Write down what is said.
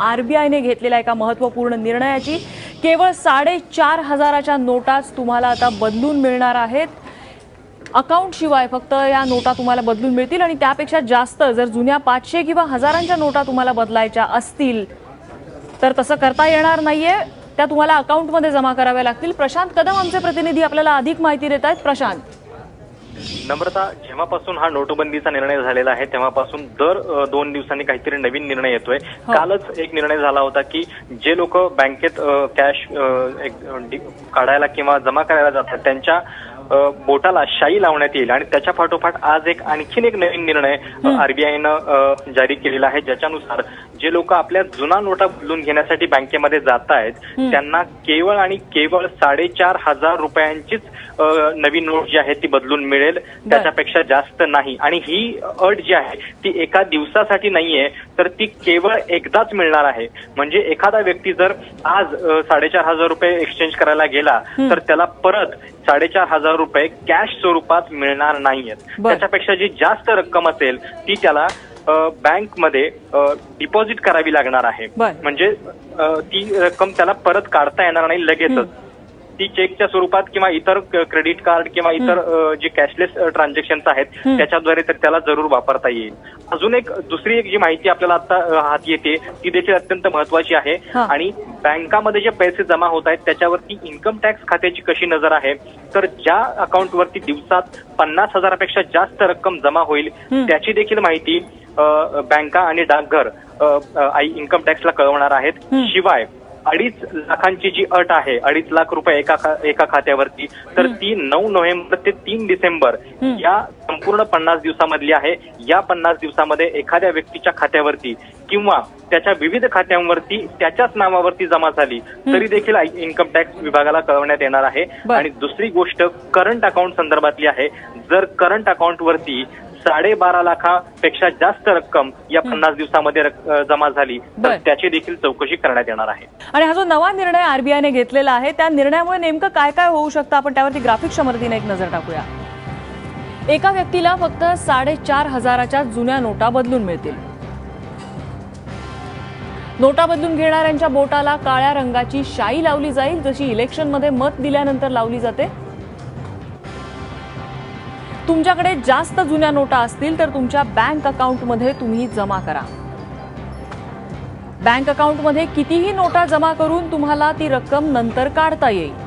आरबीआयने घेतलेल्या एका महत्त्वपूर्ण निर्णयाची केवळ साडेचार हजाराच्या नोटाच तुम्हाला आता बदलून मिळणार आहेत. अकाउंट शिवाय फक्त या नोटा तुम्हाला बदलून मिळतील आणि त्यापेक्षा जास्त जर जुन्या पाचशे किंवा हजारांच्या नोटा तुम्हाला बदलायच्या असतील तर तसं करता येणार नाहीये. त्या तुम्हाला अकाउंटमध्ये जमा कराव्या लागतील. प्रशांत कदम आमचे प्रतिनिधी आपल्याला अधिक माहिती देत आहेत. प्रशांत. नम्रता जेव्हापासून हा नोटबंदीचा निर्णय झालेला आहे तेव्हापासून दर दोन दिवसांनी काहीतरी नवीन निर्णय येतोय हो. कालच एक निर्णय झाला होता की जे लोक बँकेत कॅश काढायला किंवा जमा करायला जातात त्यांच्या बोटाला शाई लावण्यात येईल. आणि त्याच्या पाठोपाठ आज एक आणखीन एक नवीन निर्णय आरबीआयनं जारी केलेला आहे. ज्याच्यानुसार जे लोक आपल्या जुना नोटा बदलून घेण्यासाठी बँकेमध्ये जात आहेत त्यांना केवळ आणि केवळ साडेचार हजार रुपयांचीच नवीन नोट जी आहे ती बदलून मिळेल. त्याच्यापेक्षा जास्त नाही. आणि ही अट जी आहे ती एका दिवसासाठी नाहीये तर ती केवळ एकदाच मिळणार आहे. म्हणजे एखादा व्यक्ती जर आज साडेचार हजार रुपये एक्सचेंज करायला गेला तर त्याला परत साडेचार हजार रुपये कॅश स्वरूपात मिळणार नाहीयेत. त्याच्यापेक्षा जी जास्त रक्कम असेल ती त्याला बँकमध्ये डिपॉझिट करावी लागणार आहे. म्हणजे ती रक्कम त्याला परत काढता येणार नाही लगेचच ती चेकच्या स्वरूपात किंवा इतर क्रेडिट कार्ड किंवा इतर जे कॅशलेस ट्रान्झॅक्शन आहेत. त्याच्याद्वारे तर त्याला जरूर वापरता येईल अजून एक दुसरी एक जी माहिती आपल्याला आता हाती येते ती देखील अत्यंत महत्वाची आहे. आणि बँकामध्ये जे पैसे जमा होत आहेत त्याच्यावरती इन्कम टॅक्स खात्याची कशी नजर आहे तर ज्या अकाउंटवरती दिवसात पन्नास हजारापेक्षा जास्त रक्कम जमा होईल. त्याची देखील माहिती बँका आणि डाकघर आई इन्कम टॅक्सला कळवणार आहेत. शिवाय अडीच लाखांची जी अट आहे अडीच लाख रुपये एका एका खात्यावरती तर ती नऊ नोव्हेंबर ते तीन डिसेंबर. या संपूर्ण पन्नास दिवसामधली आहे. या पन्नास दिवसामध्ये एखाद्या व्यक्तीच्या खात्यावरती किंवा त्याच्या विविध खात्यांवरती त्याच्याच नावावरती जमा झाली तरी देखील इन्कम टॅक्स विभागाला कळवण्यात येणार आहे. आणि दुसरी गोष्ट करंट अकाउंट संदर्भातली आहे. जर करंट अकाउंटवरती साडेबारा लाखापेक्षा जास्त रक्कम या पन्नास दिवसामध्ये जमा झाली. तर त्याची देखील चौकशी करण्यात येणार आहे. आणि हा जो नवा निर्णय आरबीआयने घेतलेला आहे त्या निर्णयामुळे नेमकं काय काय होऊ शकतं? आपण त्यावरती ग्राफिकच्या मदतीने एक नजर टाकूया. एका व्यक्तीला फक्त साडेचार हजाराच्या जुन्या नोटा बदलून मिळतील. नोटा बदलून घेणाऱ्यांच्या बोटाला काळ्या रंगाची शाई लावली जाईल जशी इलेक्शनमध्ये मत दिल्यानंतर लावली जाते. तुमच्याकडे जास्त जुन्या नोटा असतील तर तुमच्या बँक अकाउंटमध्ये तुम्ही जमा करा. बँक अकाउंटमध्ये कितीही नोटा जमा करून तुम्हाला ती रक्कम नंतर काढता येईल.